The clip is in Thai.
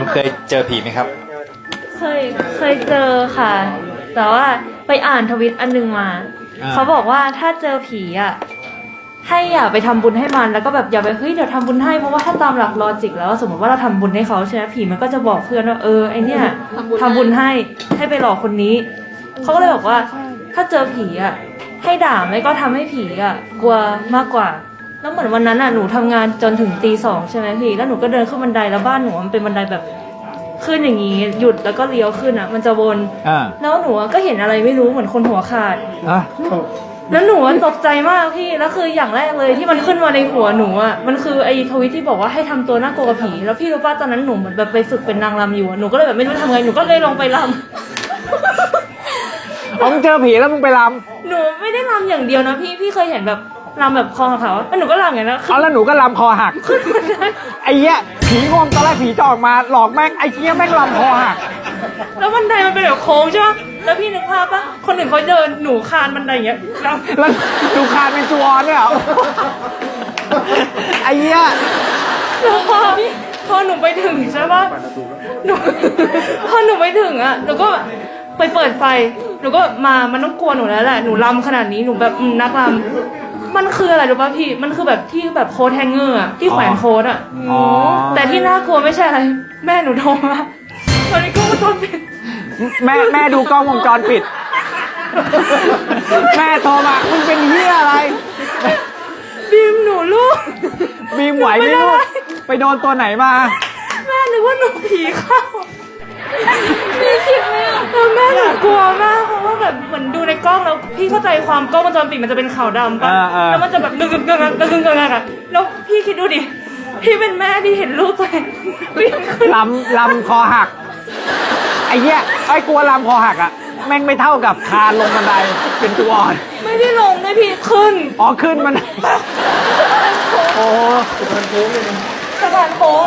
คุณเคยเจอผีไหมครับ เคยเคยเจอค่ะ แต่ว่าไปอ่านทวิตอันหนึงมา อ่า เขาบอกว่าถ้าเจอผีอะให้อย่าไปทำบุญให้มันแล้วก็แบบอย่าไปเฮ้ยเดี๋ยวทำบุญให้เพราะว่าถ้าตามหลักลอจิกแล้วสมมติว่าเราทำบุญให้เขาใช่ไหมผีมันก็จะบอกเพื่อนว่าเออไอเนี่ยทำบุญให้ให้ไปหลอกคนนี้เขาก็เลยบอกว่า ถ้าเจอผีอะให้ด่าไม่ก็ทำให้ผีอะกลัวมากกว่า แล้วเหมือนวันนั้นอะหนูทำงานจนถึงตีสองใช่ไหมพี่ แล้วหนูก็เดินขึ้นบันไดแล้วบ้านหนูมันเป็นบันไดแบบขึ้นอย่างนี้หยุดแล้วก็เลี้ยวขึ้นอะ มันจะวนอ่าแล้วหนูอะก็เห็นอะไรไม่รู้เหมือนคนหัวขาด อะ แล้วหนูอะตกใจมากพี่แล้วคืออย่างแรกเลยที่มันขึ้นมาในหัวหนูอะมันคือไอ้ทวิตที่บอกว่าให้ทำตัวน่ากลัวกับผี แล้วพี่รู้ป่ะตอนนั้นหนูเหมือนแบบไปฝึกเป็นนางรำอยู่อะหนูก็เลยแบบไม่รู้ทำไงหนูก็เลยลงไปรำอ๋อมึงเจอผีแล้วมึงไปรหนูไม่ได้รำอย่างเดียวนะพี่ พี่เคยเห็นแบบ รำแบบคอขาวๆแล้วหนูก็รำอย่างนั้นนะำเอาแล้วหนูก็รำคอหักขึ้นบันไดไอ้เหี้ยผีงอมตอนแรกผีจะออกมาหลอกแม่งไอ้เหี้ยแม่งรำคอหัก แล้วบันไดมันเป็นแบบโค้งใช่ปะแล้วพี่นึกภาพปะคนหนึ่งเขาเดินหนูคานบันไดอย่างเงี้ยรำแล้วดูคานเป็นจูออนด้วยเหรอไอ้เหี้ยแล้วพอพอหนูไปถึงใช่ปะหนูพอหนูไปถึงอะหนูก็ไปเปิดไฟหนูก็มามันต้องกลัวหนูแล้วแหละหนูรำขนาดนี้หนูแบบอืมนักรำ มันคืออะไรรู้ป่ะพี่ มันคือแบบที่แบบโค้ดแฮงเกอร์อะที่แขวนโค้ดอะอ๋อ แต่ที่น่ากลัวไม่ใช่อะไร แม่หนูโทรมาตอนนี้ก็มาโดนปิดแม่แม่ดูกล้องวงจรปิด แม่โทรมามึงเป็นเหี้ยอะไร บีมหนูลูก บีมไหวไหมลูก ไปโดนตัวไหนมา แม่นึกว่าหนูผีเข้า พี่เข้าใจความกล้องวงจรปิดมันจะเป็นขาวดำปะอ่าอ่า แล้วมันจะแบบกึ่งกึ่งกึ่งกึ่งกึ่งกึ่งอะแล้วพี่คิดดูดิพี่เป็นแม่ที่เห็นลูกตัวเองวิ่งขึ้นลำลำคอหักไอ้เหี้ยไอ้กลัวลำคอหักอะแม่งไม่เท่ากับคานลงบันไดเป็นตัวอ่อนไม่ได้ลงด้วยพี่ขึ้นอ๋อขึ้นมัน โอ้สะพานโค้ง